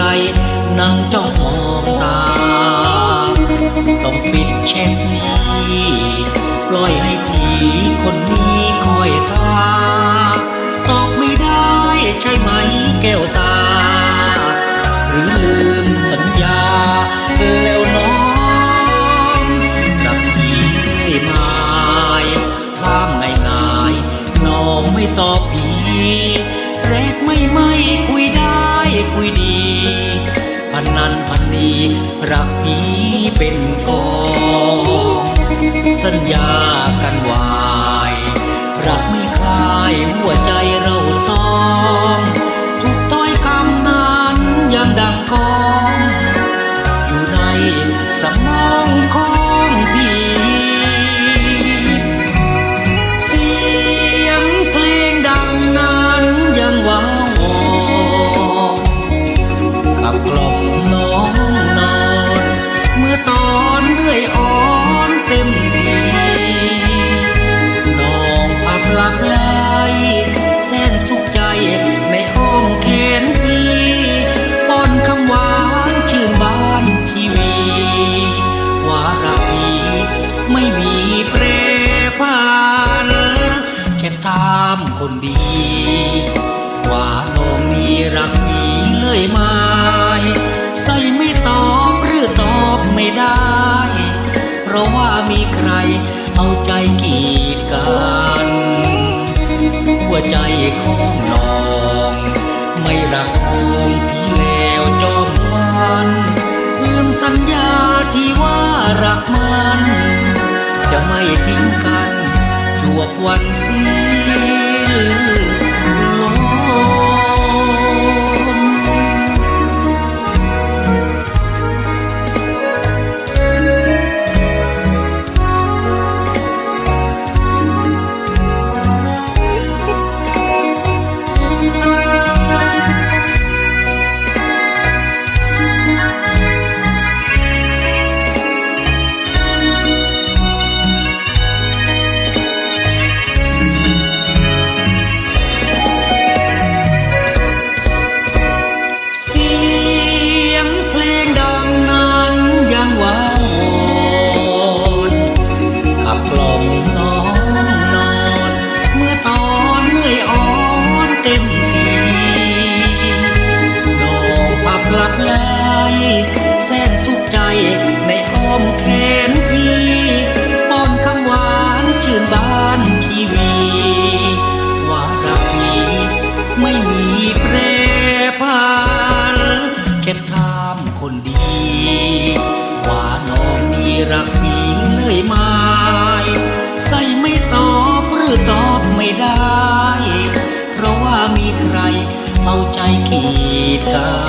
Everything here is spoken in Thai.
ใครนั่งจ้องมองตา ต้องปิดเช็ดนี้ปล่อยให้ผีคนนี้คอยตาตอบไม่ได้ใช่ไหมแก้วตา หรือลืมสัญญาแล้วน้องรักพี่ไม้ความง่ายง่ายน้องไม่ตอบพี่แรกไม่ไม่คุยได้คุยดี พันนั้นพันนี้รักพี่ับกล่อมน้องนอน เมื่อตอนเรื่อยอ่อนเต็มทีน้องพักหลับไหลแสนสุขใจในอ้อมแขนพี่ป้อนคำหวานชื่นบานทีวีว่ารักพี่ไม่มีเปรพันแค่ถามคนดี ได้ เพราะว่ามีใครเอาใจกีดกันหัวใจของน้อง ไม่รักขอ มน้องนอน เมื่อตอนเหนื่อยอ่อนเต็มทีน้องพับหลับไหลแสนสุขใจในอ้อมแขนพี่ป้อนคำหวานชื่นบานทีวีว่ารักพี่ไม่มีแปรผันแค่ถามคนดีว่าน้องมีรัก เอาใจกีดกัน